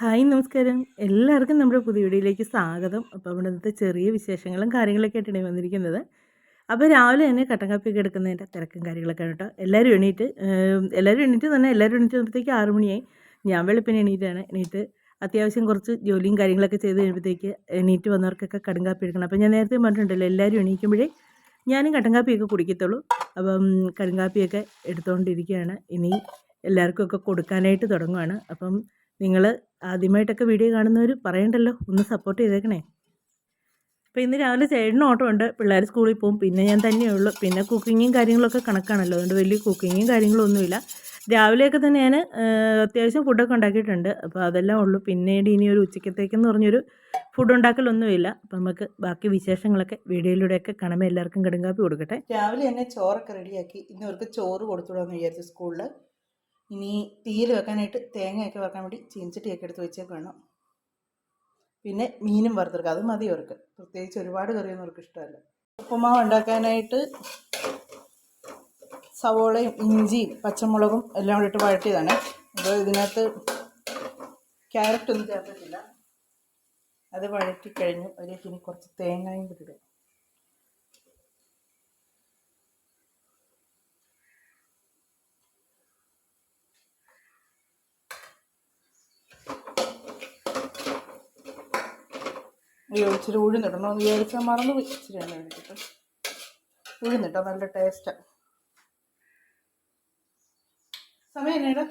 Hi നമസ്കാരം. എല്ലാവർക്കും നമ്മുടെ പുതിയ വീഡിയോയിലേക്ക് സ്വാഗതം. അപ്പോൾ അവിടെ ഇന്നത്തെ ചെറിയ വിശേഷങ്ങളും കാര്യങ്ങളൊക്കെ ആയിട്ടാണ് വന്നിരിക്കുന്നത്. അപ്പോൾ രാവിലെ തന്നെ കട്ടൻ കാപ്പിയൊക്കെ എടുക്കുന്നതിന്റെ തിരക്കും കാര്യങ്ങളൊക്കെ കേട്ടോ. എല്ലാവരും എണീറ്റ് എല്ലാവരും എണീറ്റ് തന്നെ എല്ലാവരും എണീറ്റ് വന്നപ്പോഴത്തേക്ക് ആറ് മണിയായി. ഞാൻ വെളുപ്പിന് എണീറ്റാണ്. എണീറ്റ് അത്യാവശ്യം കുറച്ച് ജോലിയും കാര്യങ്ങളൊക്കെ ചെയ്ത് കഴിയുമ്പോഴത്തേക്ക് എണീറ്റ് വന്നവർക്കൊക്കെ കടും കാപ്പി എടുക്കണം. അപ്പോൾ ഞാൻ നേരത്തെ പറഞ്ഞിട്ടുണ്ടല്ലോ എല്ലാവരും എണീക്കുമ്പോഴേ ഞാനും കട്ടൻ കാപ്പിയൊക്കെ കുടിക്കത്തുള്ളൂ. അപ്പം കടും കാപ്പിയൊക്കെ എടുത്തുകൊണ്ടിരിക്കുകയാണ് ഇനി എല്ലാവർക്കും ഒക്കെ കൊടുക്കാനായിട്ട് തുടങ്ങുവാണ്. അപ്പം നിങ്ങൾ ആദ്യമായിട്ടൊക്കെ വീഡിയോ കാണുന്നവർ പറയണ്ടല്ലോ ഒന്ന് സപ്പോർട്ട് ചെയ്തേക്കണേ. അപ്പോൾ ഇന്ന് രാവിലെ ചേട്ടന് ഓട്ടോ ഉണ്ട് പിള്ളേർ സ്കൂളിൽ പോകും. പിന്നെ ഞാൻ തന്നെയേ ഉള്ളൂ. പിന്നെ കുക്കിങ്ങും കാര്യങ്ങളൊക്കെ കണക്കാണല്ലോ. അതുകൊണ്ട് വലിയ കുക്കിങ്ങും കാര്യങ്ങളൊന്നുമില്ല. രാവിലെയൊക്കെ തന്നെ ഞാൻ അത്യാവശ്യം ഫുഡൊക്കെ ഉണ്ടാക്കിയിട്ടുണ്ട്. അപ്പോൾ അതെല്ലാം ഉള്ളൂ. പിന്നീട് ഇനി ഒരു ഉച്ചക്കത്തേക്കെന്ന് പറഞ്ഞൊരു ഫുഡ് ഉണ്ടാക്കലൊന്നുമില്ല. അപ്പം നമുക്ക് ബാക്കി വിശേഷങ്ങളൊക്കെ വീഡിയോയിലൂടെയൊക്കെ കാണുമ്പോൾ എല്ലാവർക്കും കടുങ്കാപ്പി കൊടുക്കട്ടെ. രാവിലെ തന്നെ ചോറൊക്കെ റെഡിയാക്കി ഇന്ന് അവർക്ക് ചോറ് കൊടുത്തുവിടാമെന്ന് വിചാരിച്ചു സ്കൂളിൽ ഇനി തീയിൽ വെക്കാനായിട്ട് തേങ്ങയൊക്കെ വെക്കാൻ വേണ്ടി ചീനച്ചട്ടിയൊക്കെ എടുത്ത് വെച്ചേക്കാണ് പിന്നെ മീനും വറുത്തെടുക്കുക അത് മതി അവർക്ക്. പ്രത്യേകിച്ച് ഒരുപാട് കറിയൊന്നും അവർക്ക് ഇഷ്ടമല്ല. ഉപ്പുമാവ് ഉണ്ടാക്കാനായിട്ട് സവോളയും ഇഞ്ചിയും പച്ചമുളകും എല്ലാം കൂടി ഇട്ട് വഴട്ടിയതാണ് അപ്പോൾ ഇതിനകത്ത് ക്യാരറ്റ് ഒന്നും ചേർത്തിട്ടില്ല. അത് വഴറ്റി കഴിഞ്ഞു. അതിലേക്ക് ഇനി കുറച്ച് തേങ്ങയും കൂടി ഇടും. അയ്യോ ഇച്ചിരി ഉഴുന്നിടണോ എന്ന് വിചാരിച്ചാൽ മറന്നു പോയി ഇച്ചിരി എണ്ണ ഒഴിച്ചിട്ട്. ഉഴുന്നിട്ടോ നല്ല ടേസ്റ്റാണ് സമയം എന്നാടാ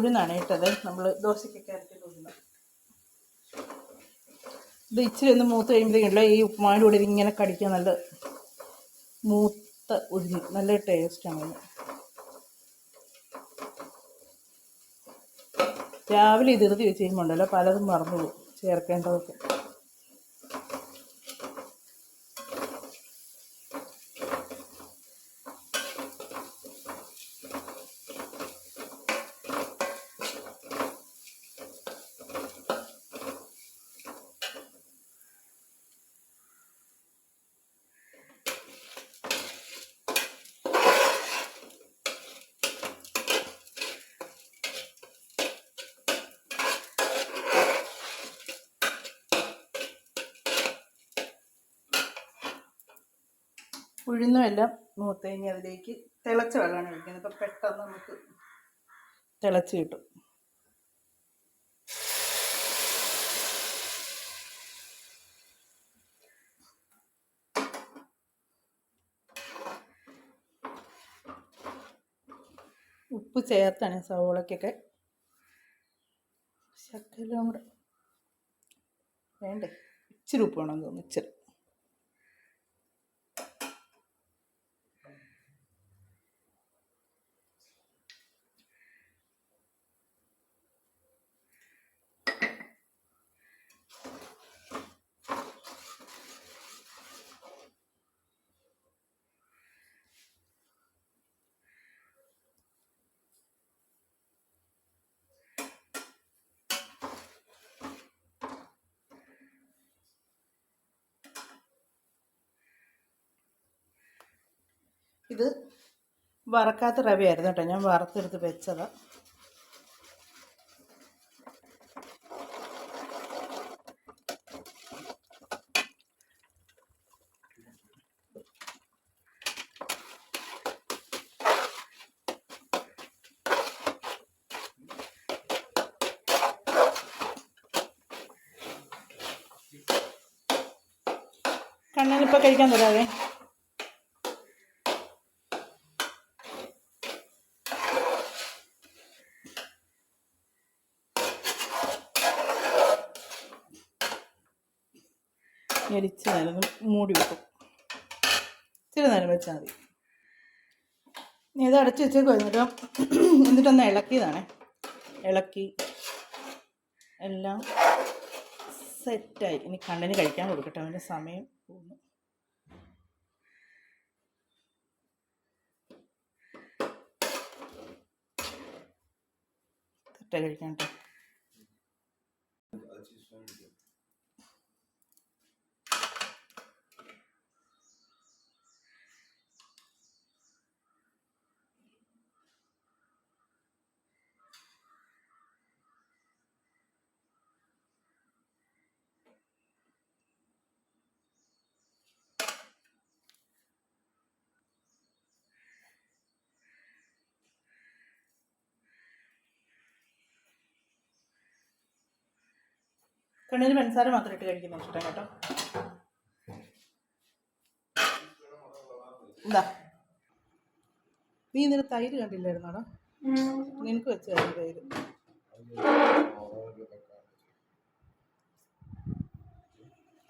ഉഴുന്നാണ് ഇട്ടത്. നമ്മൾ ദോശയ്ക്കൊക്കെ അരക്കുന്ന ഉഴുന്ന്. ഇത് ഇച്ചിരി ഒന്ന് മൂത്ത് കഴിയുമ്പോഴത്തേക്കല്ലോ ഈ ഉപ്പുമാവിന്റെ കൂടെ ഇങ്ങനെ കടിക്കാൻ നല്ല മൂത്ത ഉഴുന്ന്. നല്ല ടേസ്റ്റാണ് രാവിലെ ഇത് ഇറുതി വെച്ച് കഴിയുമ്പോൾ ഉണ്ടല്ലോ പലതും മറന്നു പോകും ചേർക്കേണ്ടതൊക്കെ. ഉഴുന്നും എല്ലാം മൂത്ത് കഴിഞ്ഞ് അതിലേക്ക് തിളച്ച വെള്ളമാണ് ഒഴിക്കുന്നത്. അപ്പം പെട്ടെന്ന് നമുക്ക് തിളച്ച് കിട്ടും. ഉപ്പ് ചേർത്താണ് സവോളയ്ക്കൊക്കെ ശക്കലം കൂടെ. വേണ്ടേ? ഇച്ചിരി ഉപ്പ് വേണമെന്ന് തോന്നുന്നു ഇച്ചിരി. ഇത് വറക്കാത്ത റവയായിരുന്നു കേട്ടോ. ഞാൻ വറുത്തെടുത്ത് വെച്ചത്. കണ്ണനിപ്പോൾ കഴിക്കാൻ തരാവേ. എരിച്ച് നേരം മൂടി വെക്കും. ഇച്ചിരി നേരം വെച്ചാൽ മതി. ഇത് അടച്ച് വെച്ചേക്ക് എന്നിട്ട് എന്നിട്ടൊന്ന് ഇളക്കിയതാണേ. ഇളക്കി എല്ലാം സെറ്റായി. ഇനി കണ്ണിന് കഴിക്കാൻ കൊടുക്കട്ടെ അവന്റെ സമയം പോകുന്നു. സെറ്റായി കഴിക്കാൻ കേട്ടോ. കണ്ണിന് പഞ്ചസാര മാത്രം ഇട്ട് കഴിക്കുന്ന ഇഷ്ടം കേട്ടോ. എന്താ നീ ഇന്നലെ തൈര് കണ്ടില്ലായിരുന്നോടാ? നിനക്ക് വെച്ച തൈര്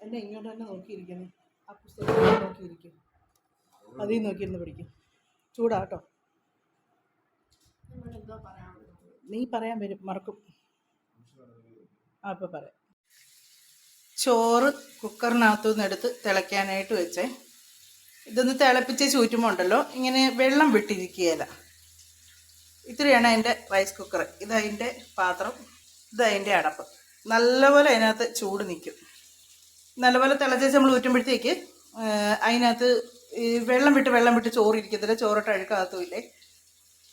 എന്നെ ഇങ്ങോട്ട് തന്നെ നോക്കിയിരിക്കുന്നു. ആ പുസ്തകം നോക്കിയിരിക്കും അതിൽ നോക്കിയിരുന്ന് പഠിക്കും. ചൂടാട്ടോ. നീ പറയാൻ വരും മറക്കും. ആ ഇപ്പം പറയാം. ചോറ് കുക്കറിനകത്തു നിന്നെടുത്ത് തിളയ്ക്കാനായിട്ട് വെച്ചേ. ഇതൊന്ന് തിളപ്പിച്ച് ചൂറ്റുമ്പോൾ ഉണ്ടല്ലോ ഇങ്ങനെ വെള്ളം വിട്ടിരിക്കുകയില്ല. ഇത്രയാണ് അതിന്റെ റൈസ് കുക്കർ ഇതതിന്റെ പാത്രം ഇതതിന്റെ അടപ്പ്. നല്ലപോലെ അതിനകത്ത് ചൂട് നിൽക്കും. നല്ലപോലെ തിളച്ചേച്ച് നമ്മൾ ഊറ്റുമ്പോഴത്തേക്ക് അതിനകത്ത് ഈ വെള്ളം വിട്ട് വെള്ളം വിട്ട് ചോറിരിക്കത്തില്ല ചോറിട്ട് അഴുക്കാകത്തുമില്ലേ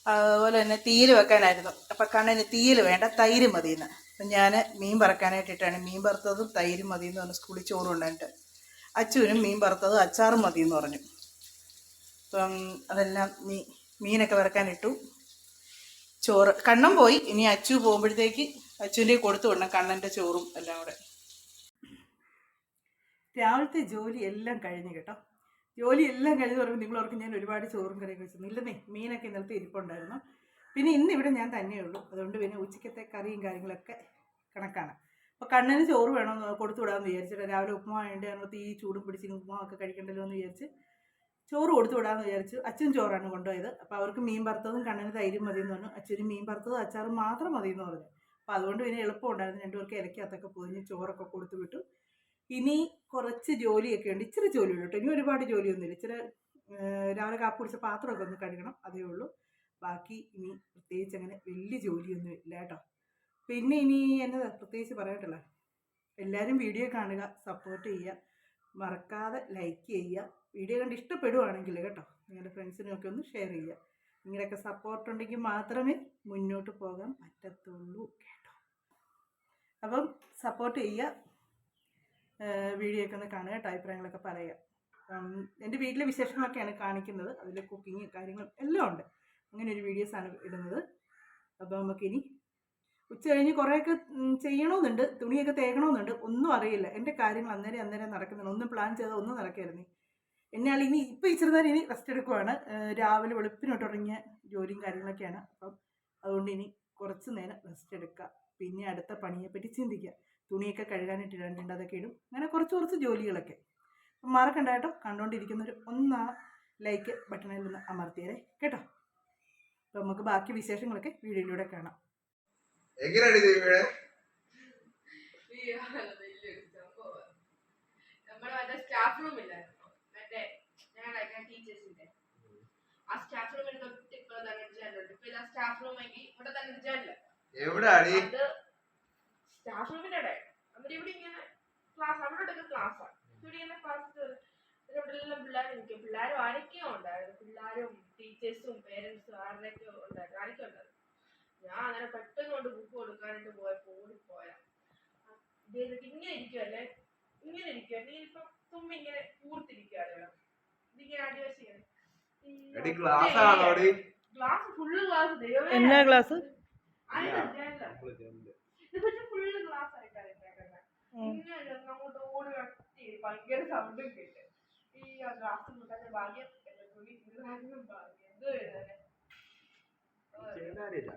അതുപോലെ തന്നെ തീയിൽ വെക്കാനായിരുന്നു. അപ്പം കണ്ണിന് തീയിൽ വേണ്ട തൈര് മതിയെന്ന്. ഞാൻ മീൻ പറക്കാനായിട്ടിട്ടാണ് മീൻ വറുത്തതും തൈര് മതി എന്ന് പറഞ്ഞു സ്കൂളിൽ ചോറ് കൊണ്ടുവന്നിട്ട് അച്ചുവിനും മീൻ വറുത്തതും അച്ചാറും മതി എന്ന് പറഞ്ഞു. അപ്പം അതെല്ലാം മീ മീനൊക്കെ വറക്കാനിട്ടു. ചോറ് കണ്ണം പോയി. ഇനി അച്ചു പോകുമ്പോഴത്തേക്ക് അച്ചുവിന്റെ കൊടുത്തു വിടണം കണ്ണന്റെ ചോറും എല്ലാം കൂടെ. രാവിലത്തെ ജോലി എല്ലാം കഴിഞ്ഞു കേട്ടോ. ജോലി എല്ലാം കഴിഞ്ഞ് പറയുമ്പോൾ നിങ്ങളോർക്ക് ഞാൻ ഒരുപാട് ചോറും കറിയൊക്കെ വെച്ചു ഇല്ലെന്നേ മീനൊക്കെ ഇന്നലത്തെ ഇരിപ്പുണ്ടായിരുന്നു. പിന്നെ ഇന്ന് ഇവിടെ ഞാൻ തന്നെയേ ഉള്ളൂ. അതുകൊണ്ട് പിന്നെ ഉച്ചക്കത്തെ കറിയും കാര്യങ്ങളൊക്കെ കണക്കാണ്. അപ്പോൾ കണ്ണിന് ചോറ് വേണമെന്ന് കൊടുത്തു വിടാമെന്ന് വിചാരിച്ചിട്ട് രാവിലെ ഉപ്പുമാ ഉണ്ട് അതിനകത്ത് ഈ ചൂടും പിടിച്ച് ഉപ്പുമാവൊക്കെ കഴിക്കണ്ടല്ലോ എന്ന് വിചാരിച്ച് ചോറ് കൊടുത്തു വിചാരിച്ചു. അച്ഛൻ ചോറാണ് കൊണ്ടുപോയത്. അപ്പോൾ അവർക്ക് മീൻ വറുത്തതും കണ്ണിന് തൈരും മതി എന്ന് പറഞ്ഞു. അച്ഛന് മീൻ വറുത്തതും അച്ചാറും മാത്രം മതി എന്ന് പറഞ്ഞു. അപ്പോൾ അതുകൊണ്ട് പിന്നെ എളുപ്പമുണ്ടായിരുന്നു രണ്ടുപേർക്ക് ഇലക്കകത്തൊക്കെ പൊതിഞ്ഞ് ചോറൊക്കെ കൊടുത്തു വിട്ടു ഇനി കുറച്ച് ജോലിയൊക്കെ ഉണ്ട്. ഇച്ചിരി ജോലിയുള്ളൂ കേട്ടോ. ഇനി ഒരുപാട് ജോലിയൊന്നുമില്ല. ഇച്ചിരി രാവിലെ കാപ്പി കുടിച്ച പാത്രമൊക്കെ ഒന്ന് കഴുകണം. അതേ ഉള്ളൂ. ബാക്കി ഇനി പ്രത്യേകിച്ച് അങ്ങനെ വലിയ ജോലിയൊന്നും ഇല്ല കേട്ടോ. പിന്നെ ഇനി എന്നതാ പ്രത്യേകിച്ച് പറയട്ടുള്ള എല്ലാവരും വീഡിയോ കാണുക സപ്പോർട്ട് ചെയ്യുക മറക്കാതെ ലൈക്ക് ചെയ്യുക വീഡിയോ കണ്ട് ഇഷ്ടപ്പെടുവാണെങ്കിൽ കേട്ടോ നിങ്ങളുടെ ഫ്രണ്ട്സിനൊക്കെ ഒന്ന് ഷെയർ ചെയ്യുക. നിങ്ങളുടെയൊക്കെ സപ്പോർട്ട് ഉണ്ടെങ്കിൽ മാത്രമേ മുന്നോട്ട് പോകാൻ പറ്റത്തുള്ളൂ കേട്ടോ. അപ്പം സപ്പോർട്ട് ചെയ്യുക വീഡിയോ ഒക്കെ ഒന്ന് കാണുക കേട്ടോ അഭിപ്രായങ്ങളൊക്കെ പറയുക. എന്റെ വീട്ടിലെ വിശേഷങ്ങളൊക്കെയാണ് കാണിക്കുന്നത്. അതിൽ കുക്കിങ് കാര്യങ്ങളും എല്ലാം ഉണ്ട്. അങ്ങനെ ഒരു വീഡിയോസ് ആണ് ഇടുന്നത്. അപ്പോൾ നമുക്കിനി ഉച്ച കഴിഞ്ഞ് കുറേയൊക്കെ ചെയ്യണമെന്നുണ്ട് തുണിയൊക്കെ തേക്കണമെന്നുണ്ട് ഒന്നും അറിയില്ല. എന്റെ കാര്യങ്ങൾ അന്നേരം അന്നേരം നടക്കുന്നുണ്ട്. ഒന്നും പ്ലാൻ ചെയ്താൽ ഒന്നും നടക്കായിരുന്നു എന്നാൽ ഇനി ഇപ്പോൾ ഇച്ചിരി നേരം ഇനി റെസ്റ്റ് എടുക്കുവാണ്. രാവിലെ വെളുപ്പിനോട്ട് തുടങ്ങിയ ജോലിയും കാര്യങ്ങളൊക്കെയാണ്. അപ്പം അതുകൊണ്ട് ഇനി കുറച്ച് നേരം റെസ്റ്റ് എടുക്കുക പിന്നെ അടുത്ത പണിയെപ്പറ്റി ചിന്തിക്കുക തുണിയൊക്കെ കഴുകാനായിട്ട് ഇടേണ്ടത് അതൊക്കെ ഇടും. അങ്ങനെ കുറച്ച് കുറച്ച് ജോലികളൊക്കെ. മറക്കണ്ട കേട്ടോ കണ്ടുകൊണ്ടിരിക്കുന്നവർ ഒന്നാ ലൈക്ക് ബട്ടണിൽ നിന്ന് അമർത്തിയേ കേട്ടോ? അപ്പം നമുക്ക് ബാക്കി വിശേഷങ്ങളൊക്കെ വീഡിയോയിലൂടെ കാണാം. എങ്ങനെയാണ് നമ്മുടെ മറ്റേ സ്റ്റാഫ് റൂം ഇല്ലായിരുന്നു? മറ്റേ ഞങ്ങളുടെ ടീച്ചേഴ്സിന്റെ ആ സ്റ്റാഫ് റൂമിൽ തൊട്ട് ഇപ്പൊ തന്നെ ഇപ്പൊ ഇതാ സ്റ്റാഫ് റൂം ഇവിടെ അത് സ്റ്റാഫ് റൂമിന്റെ അവിടെ. എന്നിട്ട് ഇവിടെ ഇങ്ങനെ ക്ലാസ് ക്ലാസ്സാണ് ഇവിടെ ഇങ്ങനെ ക്ലാസ് ഇവിടെ എല്ലാം പിള്ളേർ നിൽക്കും. പിള്ളേരും ആരൊക്കെയോ ഉണ്ടായിരുന്നു. പിള്ളേരും ടീച്ചേഴ്സും പേരൻസും ആരുടെയൊക്കെയോ ഉണ്ടായിരുന്നു? ആരൊക്കെ ഉണ്ടായിരുന്നു? ഞാൻ അങ്ങനെ പെട്ടെന്ന് കൊണ്ട് ബുക്ക് കൊടുക്കാനായിട്ട് പോയപ്പോ ഓടിപ്പോയാ. എന്നിട്ട് ഇങ്ങനെ ഇരിക്കുവല്ലേ ഇങ്ങനെ ഇരിക്കുവ. നീ ഇപ്പൊ തുമ്പി ഇങ്ങനെ കൂർത്തിരിക്കുകയാണ് ഇതിങ്ങനെ അടിവശം ഇങ്ങനെ ഗ്ലാസ് ഫുള്ള് ഗ്ലാസ് ദൈവമേ. എന്നാ ക്ലാസ് ഇത് പക്ഷെ ഫുള്ള് ഗ്ലാസ് ആയിട്ടാണ് ഇട്ടേക്കുന്നത് ഇങ്ങനെ അങ്ങോട്ട് ഓടി ഭയങ്കര സൗണ്ടും കേട്ട് ഈ ഗ്ലാസ് കൂട്ടാന്റെ ഭാഗ്യം ചെയ്താലില്ല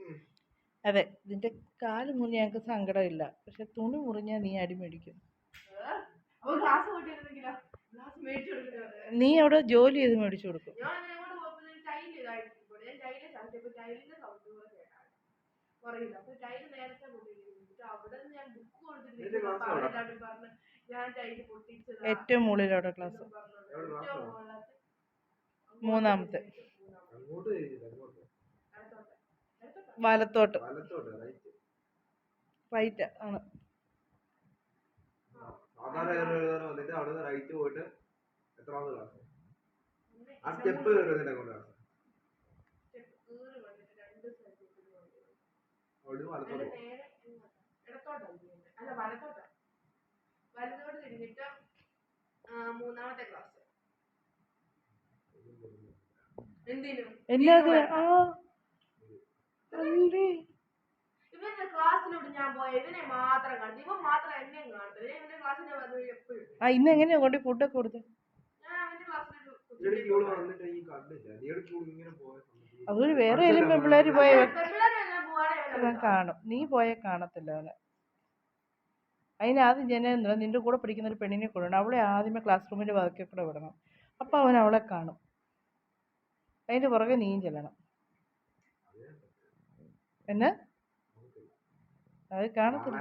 ഉം. അതെ നിന്റെ കാൽ മുറിഞ്ഞ ഞങ്ങൾക്ക് സങ്കടമില്ല. പക്ഷെ തുണി മുറിഞ്ഞാൽ നീ അടി മേടിക്കും. നീ അവിടെ ജോലി ചെയ്ത് മേടിച്ചു കൊടുക്കും. ഞാൻ അങ്ങോട്ട് പോകുമ്പോൾ ടൈൽ ഇതായിട്ട് ഞാൻ ടൈൽ ചവിട്ടിയപ്പോ ടൈലിന്റെ സൗണ്ട് കേട്ടാണ് പറയില്ല അപ്പൊ ടൈൽ നേരത്തെ അവിടെ ഞാൻ ബുക്ക് ഇതിന്റെ ഏറ്റവും മുകളിലോട്ട് ക്ലാസ് മൂന്നാമത്തെ. അങ്ങോട്ട് ചെയ്തില്ല അങ്ങോട്ട്. വലത്തോട്ട്. റൈറ്റ് റൈറ്റ് ആണ്. ആ സ്റ്റെപ്പ് വലത്തോട്ട്. അല്ല വലത്തോട്ടാ. വലത്തോട്ട് തിരിഞ്ഞിട്ട് മൂന്നാമത്തെ ക്ലാസ് എന്തിനും? ഇവന്റെ ക്ലാസ്സിലോട്ട് ഞാൻ പോയ ഇവനെ മാത്രം കണ്ടു. ഇവൻ മാത്രം എന്നെ ഇവൻ ഇവന്റെ ക്ലാസ്സിൽ വന്നു എപ്പോഴും. ആ ഇന്ന് എങ്ങനെയാ കൊണ്ട് ഫുഡൊക്കെ കൊടുത്തത് ഞാൻ അവന്റെ അതൊരു വേറെ ഏതെങ്കിലും പെമ്പിള്ളേര് പോയ കാണും. നീ പോയ കാണത്തില്ല അവനെ. അതിന് ആദ്യം ജന നിന്റെ കൂടെ പഠിക്കുന്ന ഒരു പെണ്ണിനെ കൊണ്ടുവരണം. അവളെ ആദ്യമേ ക്ലാസ് റൂമിന്റെ വാതിക്കൽ കൂടെ വിടണം. അപ്പോൾ അവൻ അവളെ കാണും. അതിന്റെ പുറകെ നീയും ചെല്ലണം. എന്നെ അത് കാണത്തില്ല.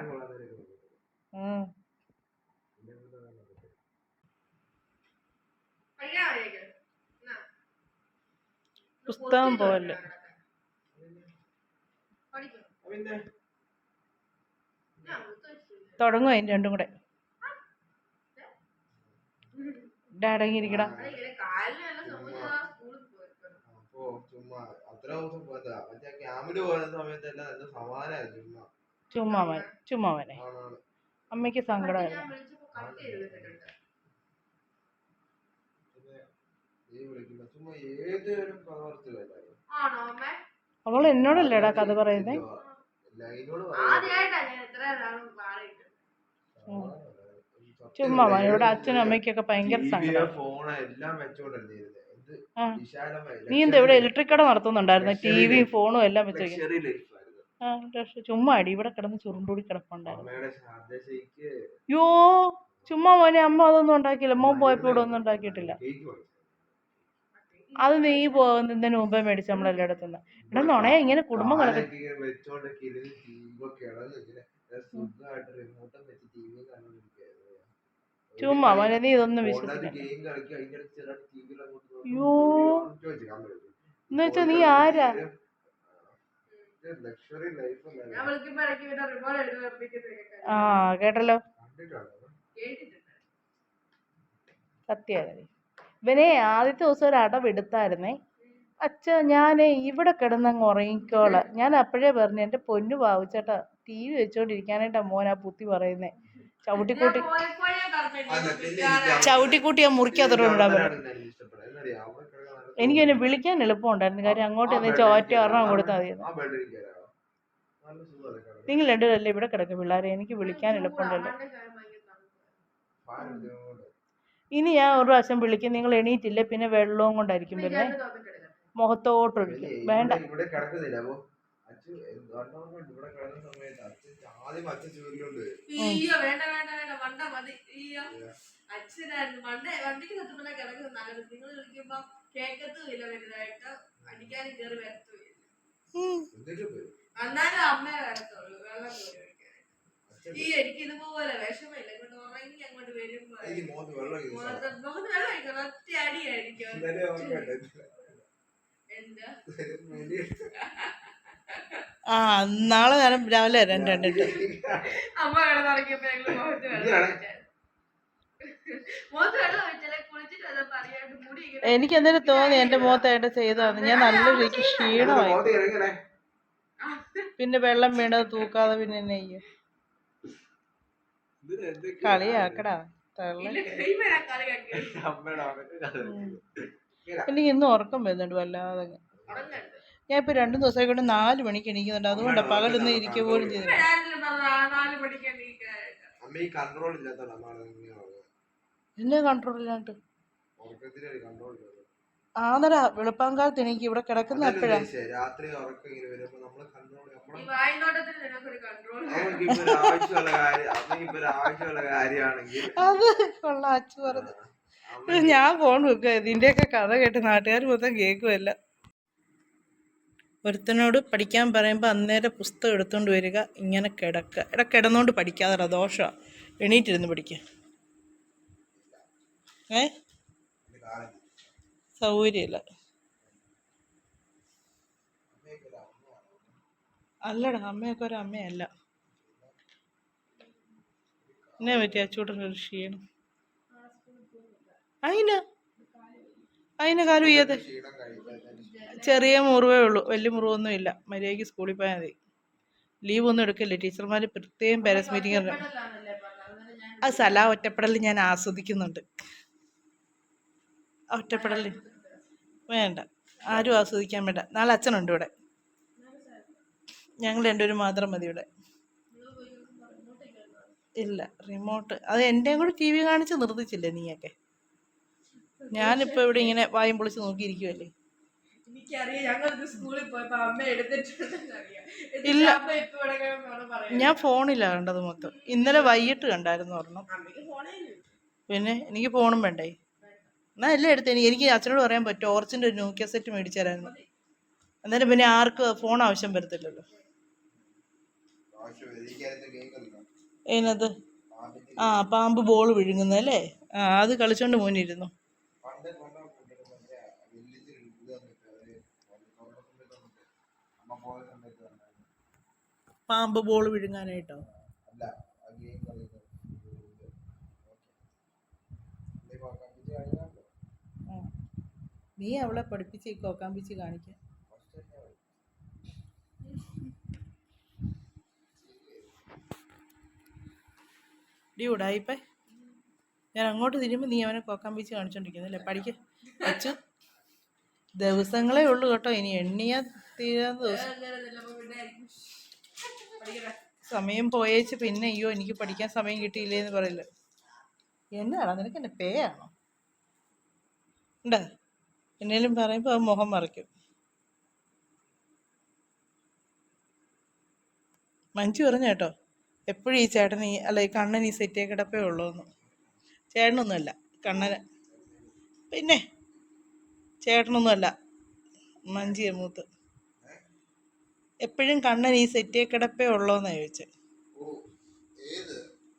പുസ്തകം കൊള്ളാത്തവരൊക്കെ പോയ അതിന് രണ്ടും കൂടെ ചുമ്മാ ചുമ്മാവൻ ചുമ്മാവനെ അമ്മയ്ക്ക് സങ്കടമായിരുന്നു? അവൾ എന്നോടല്ലേടാ കഥ പറയുന്നേ ആദ്യമായിട്ടാ ഞാൻ ഇത്ര. ചുമ്മാ ഇവിടെ അച്ഛനും അമ്മയ്ക്കൊക്കെ ഭയങ്കര സങ്കടം. നീ എന്താ ഇവിടെ ഇലക്ട്രിക് കട നടത്തുന്നുണ്ടായിരുന്നു? ടി വിയും ഫോണും എല്ലാം വെച്ച് ആ ചുമ്മാ അടി ഇവിടെ കിടന്ന് ചുരുണ്ടൂടി കിടപ്പുണ്ടായിരുന്നു. യോ ചുമ്മാ മോനെ അമ്മ അതൊന്നും ഉണ്ടാക്കിയില്ല. മോൻ പോയപ്പോ ഇവിടെ ഒന്നും ഉണ്ടാക്കിയിട്ടില്ല. അത് നീ പോകുന്നതിന് മുമ്പേ മേടിച്ച് നമ്മളെല്ലായിടത്തുനിന്ന്. ഇവിടെ നുണയാ ഇങ്ങനെ കുടുംബം കിടക്കും കാലൊക്കെ ഇങ്ങനെ വെച്ചോണ്ടൊക്കെ ഇരുന്ന് ടിവി ഒക്കെ ഇളന്ന് ഇങ്ങനെ സുഖമായിട്ട് റിമോട്ടും വെച്ച് ടി വി കണ്ടോണ്ടിരിക്കുകയായിരുന്നു ചുമ്മാ മോനെ നീ ഇതൊന്നും. എന്ന് വെച്ചാ നീ ആരാ? ആ കേട്ടല്ലോ. സത്യമാണ് ഇവനെ. ആദ്യത്തെ ദിവസം ഒരു അടവെടുത്തായിരുന്നേ അച്ഛ ഞാൻ ഇവിടെ കിടന്നങ്ങ് ഉറങ്ങിക്കോളാം. ഞാൻ അപ്പോഴേ പറഞ്ഞു എന്റെ പൊന്നു പാവിച്ചേട്ടാ ടി വി വെച്ചോണ്ടിരിക്കാനായിട്ടാ മോൻ ആ പുത്തി പറയുന്നേ. ചവിട്ടിക്കൂട്ടി ഞാൻ ചവിട്ടിക്കൂട്ടി നല്ല എനിക്ക് എന്നെ വിളിക്കാൻ എളുപ്പമുണ്ടായിരുന്നു. കാര്യം അങ്ങോട്ട് എന്ന് വെച്ചാൽ ഒറ്റ ഒരെണ്ണം കൊടുത്താൽ കിടക്കാൻ? നിങ്ങൾ രണ്ടുപേരല്ലേ ഇവിടെ കിടക്കും പിള്ളേരെ? എനിക്ക് വിളിക്കാൻ എളുപ്പമുണ്ടല്ലോ. ഇനി ഞാൻ ഒരു പ്രാവശ്യം വിളിക്കും. നിങ്ങൾ എണീറ്റില്ല പിന്നെ വെള്ളവും കൊണ്ടായിരിക്കും പിന്നെ ഇതൊന്ന് തുറന്നിട്ട് എടുക്കട്ടെ. മുഖത്തോട്ട് പിന്നെ ഒഴിക്കും ഇവിടെ- വേണ്ട. ഇവിടെ കിടക്കുന്നില്ല. അപ്പൊ അച്ഛൻ ഒരെണ്ണം ഇവിടെ കിടന്ന സമയത്ത് അച്ഛൻ ആദ്യം അച്ഛൻ ചൂരിലുണ്ട് അയ്യോ വേണ്ട വേണ്ട വേണ്ട മണ്ട മതി. അയ്യോ അച്ഛനായിരുന്നു. മണ്ട വണ്ടിക്ക് സത്യത്തിലെ കിടക്കുന്നത് നല്ലത് നിങ്ങൾ വിളിക്കുമ്പോ കേക്കത്തുമില്ല വലുതായിട്ട്. അടിക്കാനും കയറി. എന്നിട്ട് പോയി? എന്നാലും അമ്മയെ വരത്തുള്ളൂ വെള്ളം കോരി. ഈ എനിക്ക് ഇതുപോലെ വിഷമില്ല ഇങ്ങോട്ട് ഉറങ്ങി അങ്ങോട്ട് വരുമ്പോ മോത്ത് വെള്ളം ഒഴിക്കണം ഒറ്റ അടിയായിരിക്കും. എന്താ? ആ നാളെ നേരം രാവിലെ രണ്ട് രണ്ടിട്ട് അമ്മ കിടന്നിറങ്ങിയപ്പോ ഞങ്ങൾ മുഖത്ത് വെള്ളം ഇതാണ്. ഒഴിച്ചായിരുന്നു. മുഖത്ത് വെള്ളം ഒഴിച്ചാലേ കുളിച്ചിട്ട് അത് പറയാണ്ട് മുടി എനിക്ക് എന്തെങ്കിലും തോന്നി എന്റെ മുഖത്തായിട്ട് ചെയ്തതാണ് ഞാൻ നല്ല എനിക്ക് ക്ഷീണമായി. പിന്നെ വെള്ളം വീണത് തൂക്കാതെ പിന്നെ എന്നെ ചെയ്യും കളിയാക്കടാ. തള്ള. എനിക്ക് ഇന്ന് ഉറക്കം വരുന്നുണ്ട് വല്ലാതെ. ഞാൻ ഇപ്പൊ രണ്ടു ദിവസമായി കൊണ്ട് നാല് മണിക്ക് എണീക്കുന്നുണ്ട്. അതുകൊണ്ടാണ് പകലൊന്നും ഇരിക്കുക പോലും ചെയ്തു എന്നെ കൺട്രോൾ ഇല്ലാണ്ട് ആന്നര വെളുപ്പാങ്കാലത്ത് എനിക്ക് ഇവിടെ കിടക്കുന്ന എപ്പോഴാണ് രാത്രി ഉറക്കം ഇങ്ങനെ കൺട്രോൾ അത് കൊള്ളാം അച്ഛൻ പറഞ്ഞു ഞാൻ ഫോൺ വെക്കുക ഇതിന്റെയൊക്കെ കഥ കേട്ട് നാട്ടുകാർ മൊത്തം കേൾക്കുമല്ല ഒരുത്തനോട് പഠിക്കാൻ പറയുമ്പോൾ അന്നേരം പുസ്തകം എടുത്തുകൊണ്ട് വരിക ഇങ്ങനെ കിടക്കുക. ഇട കിടന്നുകൊണ്ട് പഠിക്കാതെ ദോഷമാണ് എണീറ്റിരുന്ന് പഠിക്കുക ഏ? സൗകര്യമില്ല. അല്ലടാ അമ്മയൊക്കെ ഒരു അമ്മയല്ല. എന്നെ പറ്റി? അച്ചൂട്ടൻ ഒരു ക്ഷീണം. അതിന് അതിന് കാലം ചെയ്യാതെ ചെറിയ മുറിവേ ഉള്ളൂ. വലിയ മുറിവൊന്നും ഇല്ല. മര്യാദയ്ക്ക് സ്കൂളിൽ പോയാൽ മതി. ലീവ് ഒന്നും എടുക്കില്ല? ടീച്ചർമാർ പ്രത്യേകം പാരൻസ് മീറ്റിംഗ് ആ സ്ഥല ഒറ്റപ്പെടൽ ഞാൻ ആസ്വദിക്കുന്നുണ്ട്. ഒറ്റപ്പെടൽ വേണ്ട. ആരും ആസ്വദിക്കാൻ വേണ്ട. നാളെ അച്ഛനുണ്ട് ഇവിടെ. ഞങ്ങൾ രണ്ടുപേരും മാത്രം മതി ഇവിടെ. ഇല്ല. റിമോട്ട് അത് എന്റെയും കൂടെ ടി വി കാണിച്ച് നിർത്തിച്ചില്ലേ നീയൊക്കെ? ഞാനിപ്പോൾ ഇവിടെ ഇങ്ങനെ വായും പൊളിച്ച് നോക്കിയിരിക്കുവല്ലേ? ഇല്ല. അമ്മ ഇപ്പൊ ഇവിടെ കിടന്ന് പറയാം ഞാൻ ഫോണില്ല കണ്ടത് മൊത്തം. ഇന്നലെ വൈകിട്ട് കണ്ടായിരുന്നു ഒരെണ്ണം. അമ്മയ്ക്ക് ഫോണേ ഇല്ല. പിന്നെ എനിക്ക് ഫോണും വേണ്ടേ? എന്നാ എല്ലാം എടുത്ത്. എനിക്ക് എനിക്ക് അച്ഛനോട് പറയാൻ പറ്റും. ഓർച്ചിന്റെ ഒരു നോക്കിയ സെറ്റ് മേടിച്ചു തരായിരുന്നു അന്നേരം പിന്നെ ആർക്ക് ഫോൺ ആവശ്യം വരത്തില്ലല്ലോ. ആദ്യത്തെ ആ പാമ്പ് ബോൾ വിഴുങ്ങുന്നല്ലേ ആ അത് കളിച്ചോണ്ട് മോനിരുന്നു പണ്ട് കൊണ്ടുപോയി മറ്റേ വില്ലേജിൽ ഇത് വന്നിട്ട് അവർ കൊറോണ സമയത്ത് വന്നിട്ട് അമ്മ പോയ സമയത്ത് വന്നായിരുന്നു. പാമ്പ് ബോൾ വിഴുങ്ങാനായിട്ടോ? അല്ല ആ ഗെയിം കളിക്കുന്നത് കമ്പിച്ച് കഴിഞ്ഞാലോ നീ അവളെ പഠിപ്പിച്ച് ഈ കോക്കാമ്പിച്ച് കാണിക്കാൻ ഡി ഉടായിപ്പേ. ഞാൻ അങ്ങോട്ട് തിരുമ്പോ നീ അവനെ കോക്കാമ്പിച്ച് കാണിച്ചോണ്ടിരിക്കുന്നല്ലേ പഠിക്ക. അച്ചു ദിവസങ്ങളേ ഉള്ളൂ കേട്ടോ. ഇനി എണ്ണിയാ തീരാ ദിവസം. സമയം പോയേച്ച് പിന്നെ അയ്യോ എനിക്ക് പഠിക്കാൻ സമയം കിട്ടിയില്ലേ എന്ന് പറയില്ല. എന്നാണോ നിനക്ക് എന്റെ പേ ആണോ ഉണ്ടാ? എന്നേലും പറയുമ്പോൾ ആ മുഖം മറിക്കും മഞ്ജു പറഞ്ഞു കേട്ടോ എപ്പോഴും ഈ ചേട്ടൻ ഈ അല്ല ഈ കണ്ണൻ ഈ സെറ്റേ കിടപ്പേ ഉള്ളൂ എന്ന് ചേട്ടനൊന്നുമല്ല കണ്ണന്. പിന്നെ? ചേട്ടനൊന്നുമല്ല. മഞ്ജിയ മൂത്ത് എപ്പോഴും കണ്ണൻ ഈ സെറ്റേ കിടപ്പേ ഉള്ളോന്നാ ഏത്?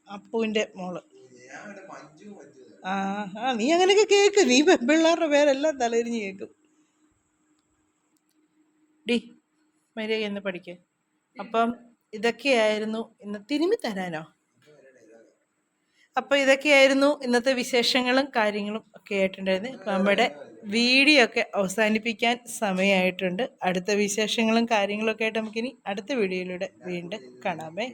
അപ്പുവിന്റെ മോൾ. ആ ആ നീ അങ്ങനെയൊക്കെ കേക്ക്. നീ പെൺപിള്ളേരുടെ പേരെല്ലാം തലതിരിഞ്ഞ് കേൾക്കും ഡി മര്യാദ എന്ന് പഠിക്ക. അപ്പം ഇതൊക്കെയായിരുന്നു ഇന്ന് തിരുമി തരാനോ? അപ്പോൾ ഇതൊക്കെയായിരുന്നു ഇന്നത്തെ വിശേഷങ്ങളും കാര്യങ്ങളും ഒക്കെ ആയിട്ടുണ്ടായിരുന്നു. ഇപ്പം നമ്മുടെ വീഡിയോ ഒക്കെ അവസാനിപ്പിക്കാൻ സമയമായിട്ടുണ്ട്. അടുത്ത വിശേഷങ്ങളും കാര്യങ്ങളൊക്കെ ആയിട്ട് നമുക്കിനി അടുത്ത വീഡിയോയിലൂടെ വീണ്ടും കാണാമേ.